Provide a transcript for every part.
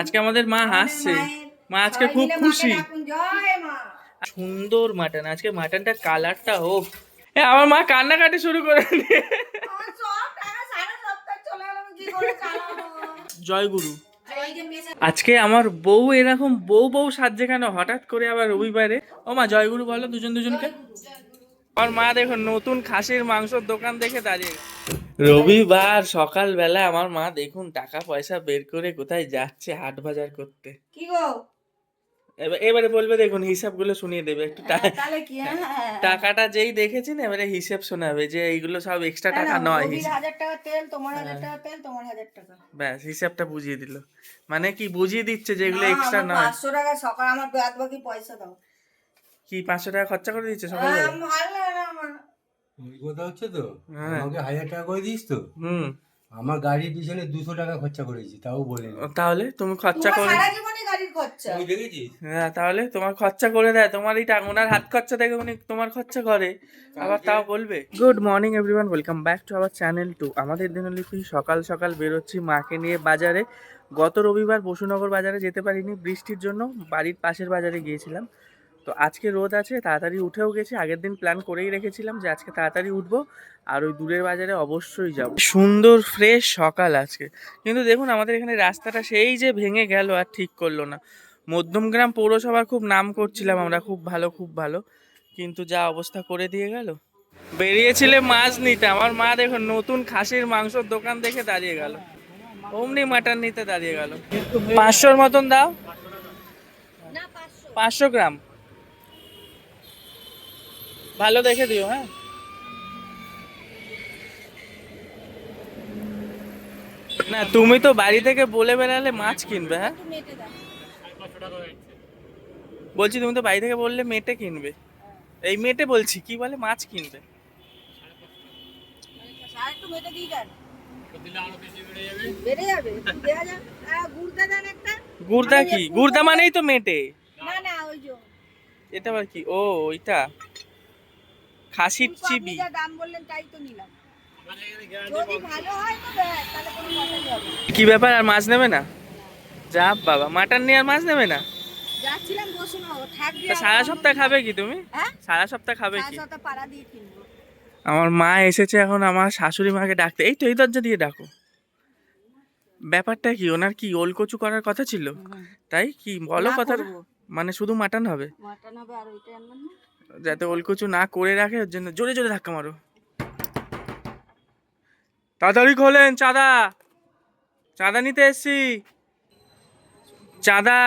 আজকে আমাদের মা হাসছে মা আজকে খুব খুশি। সুন্দর মাটন। আজকে মাটনটা কালারটা এ আমার মা কান্নাকাটি শুরু করে জয়গুরু আজকে আমার বউ এরকম বউ বউ সাজছে কেন? হঠাৎ করে আবার রবিবারে। ও মা জয়গুরু বলো দুজন দুজনকে। আমার মা দেখো নতুন খাসির মাংসর দোকান দেখে দাঁড়িয়ে রবিবার সকালবেলা আমার মা দেখুন টাকা পয়সা বের করে কোথায় যাচ্ছে হাট বাজার করতে। কি গো? এবারে বলবে দেখুন হিসাবগুলো শুনিয়ে দেবে একটু তাহলে কি হ্যাঁ টাকাটা যেই দেখেছেন এবারে হিসেব শোনাবে যে এইগুলো সব এক্সট্রা টাকা নয়। হাজার টাকা তেল তোমার হাজার টাকা তেল তোমার হাজার টাকা। ব্যাস হিসাবটা বুঝিয়ে দিল। মানে কি বুঝিয়ে দিচ্ছে যেগুলো এক্সট্রা নয়। পাঁচশো টাকা সকাল আমার বাদ বাকি পয়সা দাও। কি পাঁচশো টাকা খরচা করে দিচ্ছে সকালে আম, ভালো লাগে না আমার। ওই কথা হচ্ছে তো? হ্যাঁ। আমাকে হাজার টাকা করে দিস তো? হুম। আমার গাড়ির পিছনে দুশো টাকা খরচা করেছি তাও বলে তাহলে তুমি খরচা করে হ্যাঁ তাহলে তোমার খরচা করে দেয়। তোমার এই টাকা ওনার হাত খরচা দেখে উনি তোমার খরচা করে। আবার তাও বলবে। Good morning everyone welcome back to our channel to আমাদের দিনলিপি সকাল সকাল বেরোচ্ছি মাকে নিয়ে বাজারে। গত রবিবার বসুনগর বাজারে যেতে পারিনি। বৃষ্টির জন্য বাড়ির পাশের বাজারে গিয়েছিলাম। তো আজকে রোদ আছে তাড়াতাড়ি উঠেও গেছি। আগের দিন প্ল্যান করেই রেখেছিলাম যে আজকে তাড়াতাড়ি উঠবো। আর ওই দূরের বাজারে অবশ্যই যাব। সুন্দর ফ্রেশ সকাল আজকে। কিন্তু দেখুন আমাদের এখানে রাস্তাটা সেই যে ভেঙে গেল আর ঠিক করল না। মধ্যমগ্রাম পৌরসভার খুব নাম করছিলাম আমরা খুব ভালো খুব ভালো। কিন্তু যা অবস্থা করে দিয়ে গেল। বেরিয়েছিলে মাছ নিতে। আমার মা দেখুন নতুন খাসির মাংসর দোকান দেখে দাঁড়িয়ে গেল। অমনি মাটন নিতে দাঁড়িয়ে গেল। পাঁচশোর মতন দাও। পাঁচশো গ্রাম। ভালো দেখে দিও হ্যাঁ? না তুমি তো বাড়ি থেকে বলে বেড়ালে মাছ কিনবে হ্যাঁ? বলছি তুমি তো বাড়ি থেকে বললে মেটে কিনবে। এই মেটে বলছি কি বলে? মাছ কিনবে। গুর্দা কি? গুর্দা মানেই তো মেটে। এটা আবার কি? ও ওইটা। খাসির চিবি। কি ব্যাপার আর মাছ নেবে না? যা বাবা মাটন নিয়ে আর মাছ নেবে না? সারা সপ্তাহ খাবে কি তুমি? হ্যাঁ? সারা সপ্তাহ খাবে কি? আমার মা এসেছে এখন আমার শাশুড়ি মাকে ডাকতে। এই তো এই দরজা দিয়ে ডাকো। ব্যাপারটা কি? ওনার কি ওলকচু করার কথা ছিল? তাই কি? বলো কথা মানে শুধু মাটন হবে? মাটন হবে আর ওইটা যাতে ওলকচু না করে রাখে, ওর জন্য জোরে জোরে ধাক্কা মারো। তাড়াতাড়ি খোলেন, চাঁদা। চাঁদা নিতে এসছি। চাঁদা।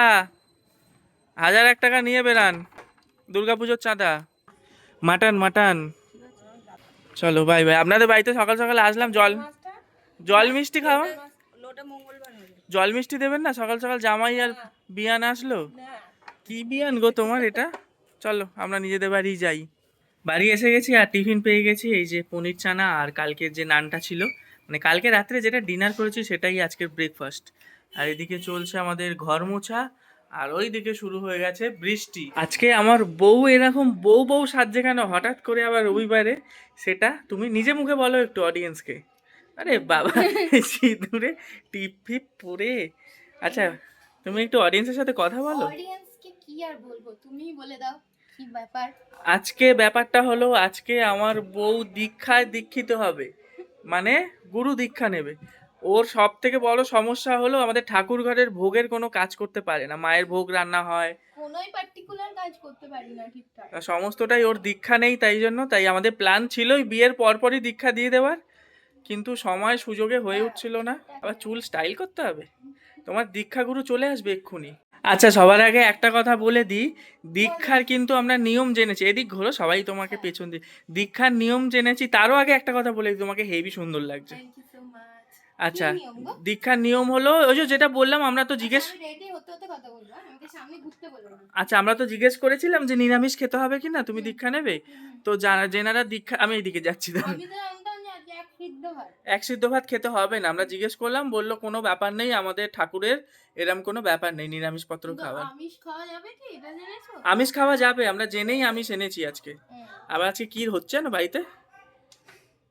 হাজার এক টাকা নিয়ে বেরান দুর্গাপুজোর চাঁদা। Mutton mutton. চলো, বাই বাই। আপনাদের বাড়িতে সকাল সকাল আসলাম, জল জল মিষ্টি খাওয়া? জল মিষ্টি দেবেন না? সকাল সকাল জামাই আর বিয়ান আসলো? কি বিয়ান গো তোমার এটা? চলো আমরা নিজেদের বাড়ি যাই। বাড়ি এসে গেছি আর টিফিন পেয়ে গেছি এই যে পনির চানা আর কালকের যে নানটা ছিল। মানে কালকে রাত্রে যেটা ডিনার করেছি সেটাই আজকের ব্রেকফাস্ট আর এদিকে চলছে আমাদের ঘর মোছা আর ওই দিকে শুরু হয়ে গেছে বৃষ্টি। আজকে আমার বউ এরকম বউ বউ সাজছে কেন? হঠাৎ করে আবার রবিবারে সেটা তুমি নিজে মুখে বলো একটু অডিয়েন্সকে আরে বাবা সিঁদুরে টিপ ফিপ পরে। আচ্ছা তুমি একটু অডিয়েন্সের সাথে কথা বলো। অডিয়েন্সকে কি আর বলব? তুমিই বলে দাও। কি ব্যাপার? আজকে ব্যাপারটা হলো আজকে আমার বউ দীক্ষায় দীক্ষিত হবে। মানে গুরু দীক্ষা নেবে। ওর সব থেকে বড় সমস্যা হলো আমাদের ঠাকুর ঘরের ভোগের কোনো কাজ করতে পারে না। মায়ের ভোগ রান্না হয়। কোনোই পার্টিকুলার কাজ করতে পারি না ঠিকঠাক। তা সমস্তটাই ওর দীক্ষা নেই তাই জন্য তাই আমাদের প্ল্যান ছিলই বিয়ের পরপরই দীক্ষা দিয়ে দেওয়ার। কিন্তু সময় সুযোগে হয়ে উঠছিল না। আবার চুল স্টাইল করতে হবে। তোমার দীক্ষাগুরু চলে আসবে এক্ষুনি। আচ্ছা সবার আগে একটা কথা বলে দিই। দীক্ষার কিন্তু আমরা নিয়ম জেনেছি। এদিক ঘোরো সবাই তোমাকে পেছন দিই দীক্ষার নিয়ম জেনেছি তারও আগে একটা কথা বলে দিই তোমাকে হেভি সুন্দর লাগছে। আচ্ছা দীক্ষার নিয়ম হলো ওই যে যেটা বললাম আমরা তো জিজ্ঞেস কথা বলব হ্যাঁ? আচ্ছা আমরা তো জিজ্ঞেস করেছিলাম যে নিরামিষ খেতে হবে কি না তুমি দীক্ষা নেবে? তো যারা যেনারা দীক্ষা আমি এইদিকে যাচ্ছি এক সিদ্ধ এক সিদ্ধ ভাত খেতে হবে না। আমরা জিজ্ঞেস করলাম বলল কোনো ব্যাপার নেই আমাদের ঠাকুরের এরম কোনো ব্যাপার নেই নিরামিষ পত্র আমিষ খাওয়া আমিষ খাওয়া যাবে আমরা জেনেই আমিষ এনেছি আজকে। আবার আজকে কি হচ্ছে না বাড়িতে?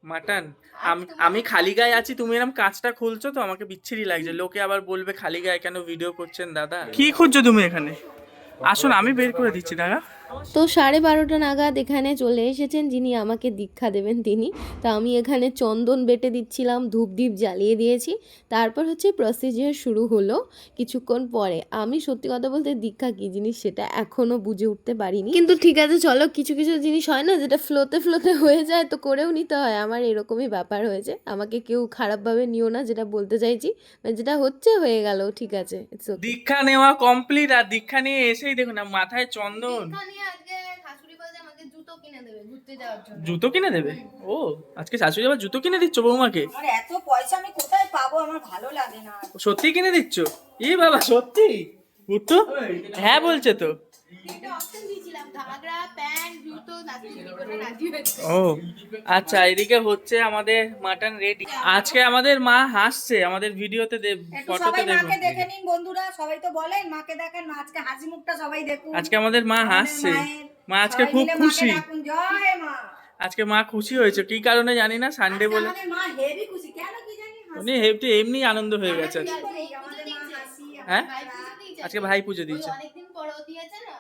মাটন। আমি আমি খালি গায়ে আছি তুমি এরকম কাঁচটা খুলছো তো আমাকে বিচ্ছিরি লাগছে। লোকে আবার বলবে খালি গায়ে কেন ভিডিও করছেন দাদা? কি খুঁজছো তুমি এখানে? আসুন আমি বের করে দিচ্ছি দাদা। তো সাড়ে বারোটা নাগাদ এখানে চলে এসেছেন যিনি আমাকে দীক্ষা দেবেন তিনি। তো আমি এখানে চন্দন বেটে দিচ্ছিলাম ধূপ দ্বীপ জ্বালিয়ে দিয়েছি। তারপর হচ্ছে প্রসিজিয়ার শুরু হলো কিছুক্ষণ পরে। আমি সত্যি কথা বলতে দীক্ষা কী জিনিস সেটা এখনও বুঝে উঠতে পারিনি। কিন্তু ঠিক আছে চলো কিছু কিছু জিনিস হয় না যেটা ফ্লোতে ফ্লোতে হয়ে যায় তো করেও নিতে হয়। আমার এরকমই ব্যাপার হয়েছে। আমাকে কেউ খারাপভাবে নিও না যেটা বলতে চাইছি। মানে যেটা হচ্ছে হয়ে গেল ঠিক আছে দীক্ষা নেওয়া কমপ্লিট আর দীক্ষা নিয়ে এসেই দেখুন মাথায় চন্দন এখানে আজকে শাশুড়ি বলছে আমাকে জুতো কিনে দেবে ঘুরতে যাওয়ার জন্য। জুতো কিনে দেবে? ও আজকে শাশুড়ি আবার জুতো কিনে দিচ্ছ বৌমাকে? আর এত পয়সা আমি কোথায় পাবো? আমার ভালো লাগে না। সত্যি কিনে দিচ্ছ? ই বাবা সত্যি বুট্টু হ্যাঁ বলছে তো। ও আচ্ছা এদিকে হচ্ছে আমাদের মাটন রেডি। আজকে আমাদের মা হাসছে আমাদের ভিডিওতে ফটোতে মাকে দেখে নিন বন্ধুরা সবাই তো বলেন মাকে দেখেন মা আজকে হাসি মুখটা সবাই দেখুন। আজকে আমাদের মা হাসছে। মা আজকে খুব খুশি। জয় মা। আজকে মা খুশি হয়েছে। কি কারণে জানি না সানডে বলে মা হেভি খুশি। কেন কি জানি উনি হেবটি এমনি আনন্দ হয়ে গেছে হ্যাঁ? আজকে ভাই পুজো দিয়েছে। অনেকদিন পরেও দিয়েছে না?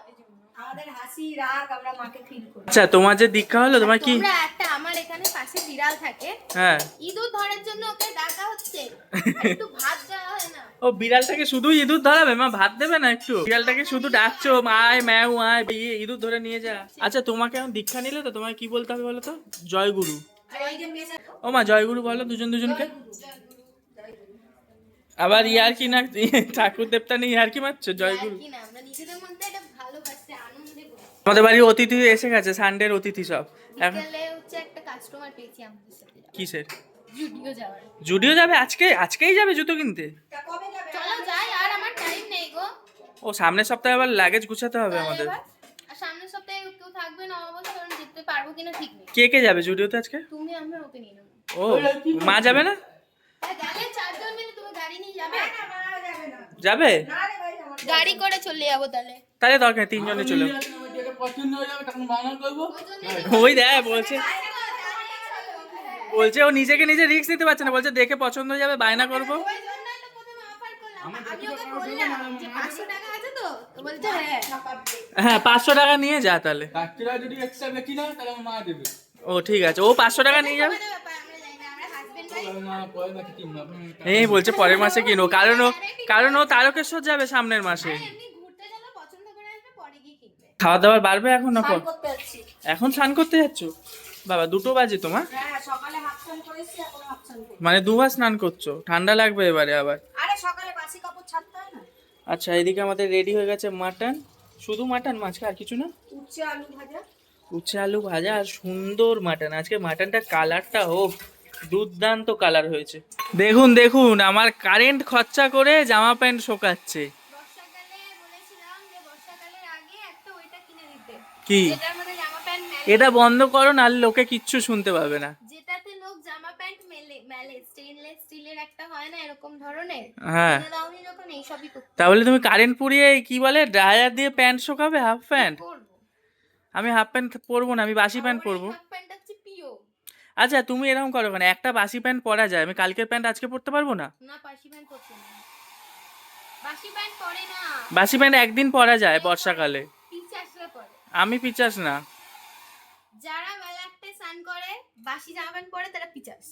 আমাদের হাসি রাগ আমরা মাকে ফিল করি। আচ্ছা তোমার যে দীক্ষা হলো তোমার কি তোমরা একটা আমার এখানে পাশে বিড়াল থাকে। হ্যাঁ। ইঁদুর ধরার জন্য ওকে ডাকা হচ্ছে। একটু ভাত দেওয়া হয় না? ও বিড়ালটাকে শুধু ইঁদুর ধরাবে? মা ভাত দেবে না একটু? বিড়ালটাকে শুধু ডাকছো আয় ম্যাও আয় বিয়ে ইঁদুর ধরে নিয়ে যা। আচ্ছা তোমাকে এখন দীক্ষা নিলে তো তোমায় কি বলতে হবে বলো তো? জয়গুরু। ও মা জয়গুরু বলো দুজন দুজনকে। আবার ইয়ার কি না ঠাকুর দেবতা নিয়ে ইয়ার কি মারছো? জয়গুরু আমাদের বাড়ির অতিথি এসে গেছে সানডের অতিথি সব। এখন। কিসের? জুডিও যাবে? আজকে আজকেই যাবে জুতো কিনতে? তা কবে যাবে? চলো যাই আর আমার টাইম নেই গো। ও সামনের সপ্তাহে আবার লাগেজ গুছাতে হবে আমাদের। সামনের সপ্তাহে কেউ থাকবে না অবশ্য যেতে পারব কিনা ঠিক নেই। কে কে যাবে জুডিওতে আজকে? তুমি আমরা ওকে নিয়ে নেব। ও মা যাবে না হ্যাঁ, গেলে চারজন মিলে তুমি গাড়ি নিয়ে যাবে? গাড়ি করে চলে যাব তাহলে। তাহলে দরকার তিনজনে চলে। যাব। ওই দেখ বলছে। বলছে ও নিজেকে নিজে রিস্ক নিতে পারছে না বলছে দেখে পছন্দ হয়ে যাবে বায়না করব। ওই জন্যই তো প্রথমে অফার করলাম। আমি ওকে বললাম যে পাঁচশো টাকা আছে তো তো বলছে হ্যাঁ হ্যাঁ পাঁচশো টাকা নিয়ে যা তাহলে। ও ঠিক আছে। ও পাঁচশো টাকা নিয়ে যাবে? এই বলছে পরের মাসে কিনো। কারণ ও কারণ ও তারকেশ্বর যাবে সামনের মাসে। খাওয়া দাওয়ার বাড়বে এখন না স্নান করতে যাচ্ছি। এখন স্নান করতে যাচ্ছ? বাবা দুটো বাজে তোমার। হ্যাঁ সকালে হাফ স্নান করেছি এখন হাফ স্নান করি মানে দুবার স্নান করছ? ঠান্ডা লাগবে এবারে আবার। আরে সকালে বাসি কাপড় ছাড়তে হয় না? আচ্ছা এদিকে আমাদের রেডি হয়ে গেছে মাটন। শুধু মাটন মাছকে আর কিছু না? উচ্ছে আলু ভাজা। উচ্ছে আলু ভাজা আর সুন্দর মাটন। আজকে মাটনটা কালারটা হোক দুর্দান্ত কালার হয়েছে। দেখুন দেখুন আমার কারেন্ট খরচা করে জামা প্যান্ট শোকাচ্ছে। বর্ষাকালে বলেছিলাম যে বর্ষাকালের আগে একটা ওইটা কিনে দিতে। কি? মেলে। এটা বন্ধ করো না লোকে কিচ্ছু শুনতে পাবে না। যেটাতে লোক জামা প্যান্ট মেলে মেলে। স্টেনলেস স্টিলের একটা হয় না এরকম ধরনের? হ্যাঁ। যখন এইসবই করতে তাহলে তুমি কারেন্ট পুড়িয়ে কি বলে ড্রায়ার দিয়ে প্যান্ট শোকাবে হাফ প্যান্ট আমি হাফ প্যান্ট পরবো না আমি বাসি প্যান্ট পরবো। হাফ প্যান্টটা আচ্ছা তুমি এরকম করো কেন? একটা বাসি প্যান্ট পরা যায় আমি কালকের প্যান্ট আজকে পরতে পারব না? না বাসি প্যান্ট পরছে না। বাসি প্যান্ট পরে না। বাসি প্যান্ট একদিন পরা যায় বর্ষাকালে। পরে আমি পিচাস না। যারা বেলা একটা স্নান করে বাসি জামা প্যান্ট পরে তারা পিচার্স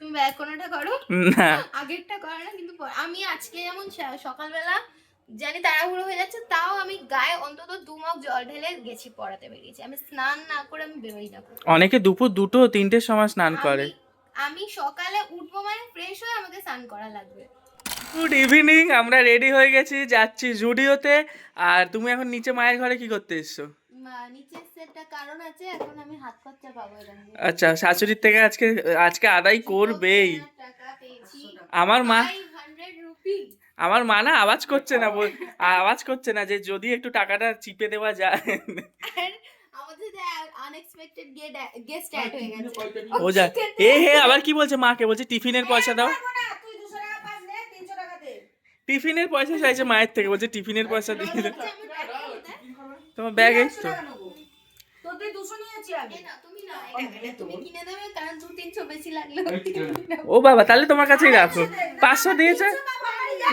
তুমি বেলা কোনোটা করো। না। আগেরটা করে না কিন্তু আমি আজকে যেমন সকালবেলা জানি তাড়াহুড়ো হয়ে যাচ্ছে তাও আমি গায়ে অন্তত দু মগ জল ঢেলে গেছি পড়াতে বেরিয়েছি। আমি স্নান না করে আমি বেরোই না অনেকে দুপুর দুটো তিনটের সময় স্নান করে। আমি- সকালে উঠবো মানে ফ্রেশ হয়ে আমাকে স্নান করা লাগবে। গুড ইভিনিং আমরা রেডি হয়ে গেছি যাচ্ছি জুডিওতে। আর তুমি এখন নিচে মায়ের ঘরে কি করতে এসছো? মা- নিচের সেটটা কারণ আছে এখন আমি হাত খরচা পাবো আচ্ছা শাশুড়ির থেকে আজকে আজকে আদায় করবেই। আমার মা 500 রুপি আমার মা না আওয়াজ করছে না বল- আওয়াজ করছে না যে যদি একটু টাকাটা চিপে দেওয়া যায়। হয়ে গেছে। ও যা এ হে আবার কি বলছে মাকে? বলছে টিফিনের পয়সা দাও। পারব না তুই দুশো টাকা পাস নে তিনশো টাকা দে। টিফিনের পয়সা চাইছে মায়ের থেকে বলছে টিফিনের পয়সা দিয়ে কোথায়? তোমার ব্যাগ এই তো ও বাবা তাহলে তোমার কাছেই রাখো। পাঁচশো দিয়েছে?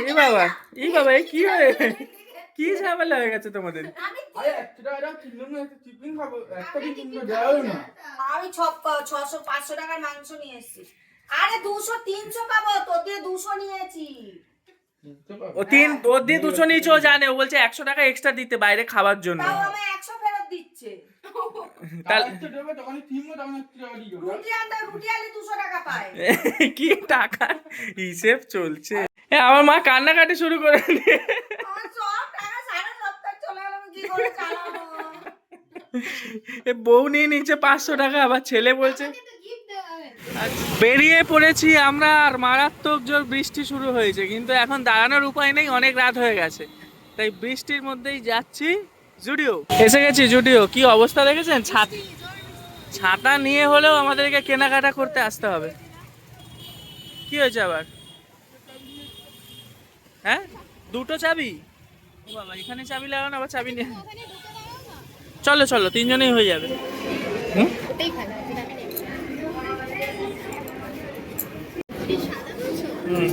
এই বাবা এই বাবা এই কি হয়ে কি ঝামেলা হয়ে গেছে তোমাদের? আমি ছ- ছশো পাঁচশো টাকার মাংস নিয়ে এসেছি। আরে দুশো তিনশো পাবো তোর দিয়ে দুশো নিয়েছি। ও তিন ওর দিয়ে দুশো নিচে ও জানে ও বলছে একশো টাকা এক্সট্রা দিতে বাইরে খাবার জন্য। একশো ফেরত দিচ্ছে। কি টাকা? হিসেব চলছে। এ, আমার মা কান্নাকাটি শুরু করে দিয়ে। এ, বউ নিয়ে নিচ্ছে পাঁচশো টাকা আবার ছেলে বলছে আচ্ছা, বেরিয়ে পড়েছি আমরা আর মারাত্মক জোর বৃষ্টি শুরু হয়েছে কিন্তু এখন দাঁড়ানোর উপায় নেই অনেক রাত হয়ে গেছে। তাই বৃষ্টির মধ্যেই যাচ্ছি জুডিও। এসে গেছি জুডিও কি অবস্থা দেখেছেন? ছাত ছাতা নিয়ে হলেও আমাদেরকে কেনাকাটা করতে আসতে হবে। কি হয়েছে আবার? হ্যাঁ? দুটো চাবি? ও বাবা এখানে চাবি লাগানো আবার চাবি নিয়ে ওখানে ঢুকে দাঁড়াও না চলো চলো তিনজনেই হয়ে যাবে। হুম? ওটাই ভালো হবে আমি নেব এই সাদা বলছো হুম।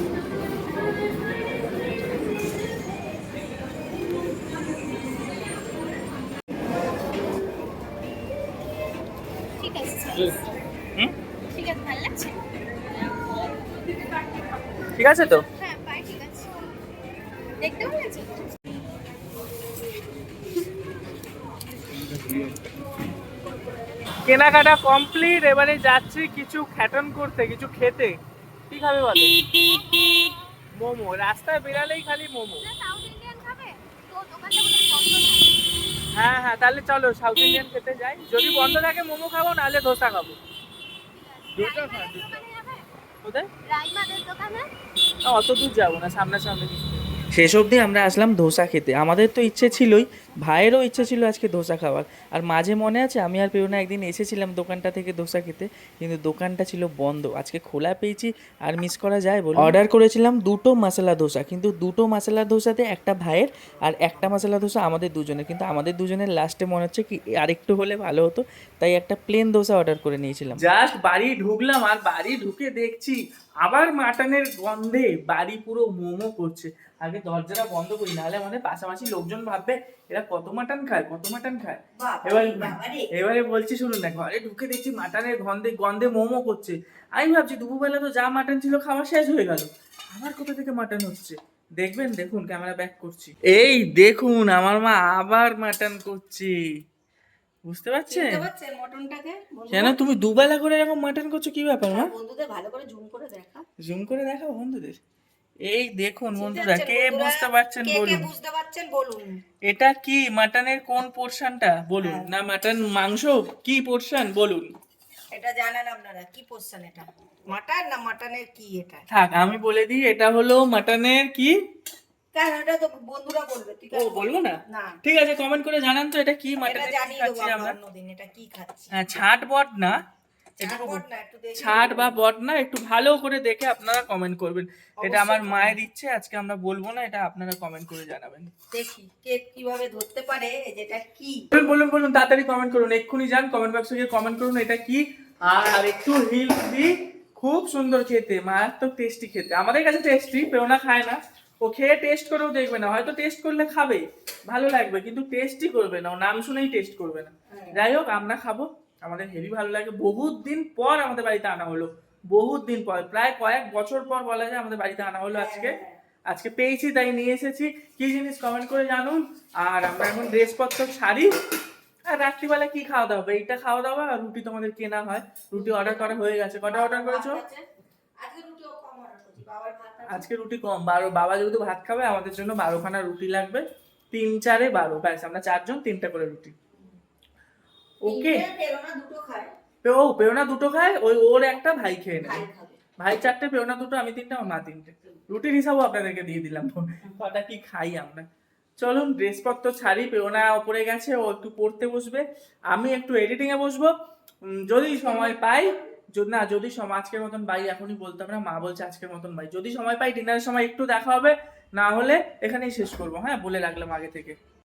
ঠিক আছে হুম? ঠিক আছে ভালো লাগছে? ঠিক আছে তো হ্যাঁ পাই ঠিক আছে দেখতে ভালো লাগছে কেনাকাটা কমপ্লিট এবারে যাচ্ছি কিছু খ্যাটন করতে কিছু খেতে। কি খাবে বলো? মোমো রাস্তায় বেরালেই খালি মোমো। হয় হ্যাঁ তাহলে চলো সাউথ ইন্ডিয়ান খেতে যাই। যদি বন্ধ থাকে মোমো খাব নাহলে ধোসা খাব। কোথায়? অত দূর যাব না সামনাসামনি। শেষ অবধি আমরা আসলাম ধোসা খেতে। আমাদের তো ইচ্ছে ছিলই ভাইয়েরও ইচ্ছে ছিল আজকে ধোসা খাওয়ার। আর মাঝে মনে আছে আমি আর পেরোনা একদিন এসেছিলাম দোকানটা থেকে ধোসা খেতে কিন্তু দোকানটা ছিল বন্ধ। আজকে খোলা পেয়েছি আর মিস করা যায় বলে অর্ডার করেছিলাম দুটো মশলা ধোসা কিন্তু দুটো মশলা ধোসাতে একটা ভাইয়ের আর একটা মশলা ধোসা আমাদের দুজনের। কিন্তু আমাদের দুজনের লাস্টে মনে হচ্ছে কি আরেকটু হলে ভালো হতো তাই একটা প্লেন ধোসা অর্ডার করে নিয়েছিলাম। জাস্ট বাড়ি ঢুকলাম আর বাড়ি ঢুকে দেখছি আবার মাটনের গন্ধে বাড়ি পুরো মোমো করছে। আগে দরজাটা বন্ধ করি নাহলে আমাদের পাশাপাশি লোকজন ভাববে এরা কত মাটন খায় কত মাটন খায়। এবার এবারে বলছি শুনুন না ঘরে ঢুকে দেখছি মাটনের গন্ধে গন্ধে মোমো করছে। আমি ভাবছি দুপুরবেলা তো যা মাটন ছিল খাওয়া শেষ হয়ে গেল। আবার কোথা থেকে মাটন হচ্ছে? দেখবেন দেখুন ক্যামেরা ব্যাক করছি। এই দেখুন আমার মা আবার মাটন করছে। বুঝতে পারছেন? মটনটাকে? কেন তুমি দুবেলা করে এরকম মাটন করছ কি ব্যাপার মা? বন্ধুদের ভালো করে জুম করে দেখা জুম করে দেখাও বন্ধুদের। এই দেখুন বন্ধুরা কে বুঝতে পারছেন বলুন। বুঝতে পারছেন বলুন। এটা কি মাটনের কোন পোর্শনটা বলুন। না মাটন মাংস কি পোর্শন বলুন। এটা জানেন আপনারা কি পোর্শন এটা? মাটন না মাটনের কি এটা? থাক আমি বলে দিই এটা হলো মাটনের কি? কেন এটা তো বন্ধুরা বলবে তুই ও বলব না? না। ঠিক আছে কমেন্ট করে জানান তো এটা কি খাচ্ছি আমরা। অন্যদিন এটা কি খাচ্ছি? হ্যাঁ ছাট বট না ছাট বা বট না একটু ভালো করে দেখে আপনারা কমেন্ট করবেন। এটা আমার মায়ের ইচ্ছে আজকে আমরা বলব না এটা আপনারা কমেন্ট করে জানাবেন। দেখি কে কীভাবে ধরতে পারে যেটা কি? বলুন বলুন তাড়াতাড়ি কমেন্ট করুন এক্ষুনি যান কমেন্ট বক্সে গিয়ে কমেন্ট করুন এটা কি? আর একটু হিলস দি খুব সুন্দর খেতে মারাত্মক টেস্টি খেতে। আমাদের কাছে টেস্টি পেওনা খায় না। ও খেয়ে টেস্ট করেও দেখবে না হয়তো টেস্ট করলে খাবে ভালো লাগবে কিন্তু টেস্টই করবে না ও নাম শুনেই টেস্ট করবে না। যাই হোক আমরা খাব আমাদের হেভি ভালো লাগে বহুত দিন পর আমাদের বাড়িতে আনা হলো বহুত দিন পর প্রায় কয়েক বছর পর বলা যায় আমাদের বাড়িতে আনা হলো আজকে। আজকে পেয়েছি তাই নিয়ে এসেছি কি জিনিস কমেন্ট করে জানুন? আর আমরা এখন ড্রেসপত্র ছাড়ি আর রাত্রিবেলা কি খাওয়া দাওয়া হবে? এইটা খাওয়া দাওয়া আর রুটি তোমাদের কেনা হয় রুটি অর্ডার করা হয়ে গেছে কটা অর্ডার করেছ আজকে রুটিও কম অর্ডার করছি বাবার ভাত আছে। আজকে রুটি কম বারো বাবা যেহেতু ভাত খাবে আমাদের জন্য বারোখানা রুটি লাগবে। তিন চারে বারো ব্যাস আমরা চারজন তিনটা করে রুটি। ওকে তিনটে পেরোনা দুটো খায়। ও পেওনা দুটো খায় ওই ওর একটা ভাই খেয়ে নেবে। ভাই চারটে পেওনা দুটো আমি তিনটা ও মা তিনটে। রুটির হিসাবও আপনাদেরকে দিয়ে দিলাম। কটা কি খাই আমরা? চলুন ড্রেসপত্র ছাড়ি পেওনা ওপরে গেছে ও একটু পড়তে বসবে। আমি একটু এডিটিং এ বসবো। যদি সময় পাই যদি না, যদি আজকের মতন বাই এখনই বলতাম না, মা বলছে আজকের মতন বাই যদি সময় পাই ডিনারের সময় একটু দেখা হবে, না হলে এখানেই শেষ করব। হ্যাঁ বলে রাখলাম আগে থেকে।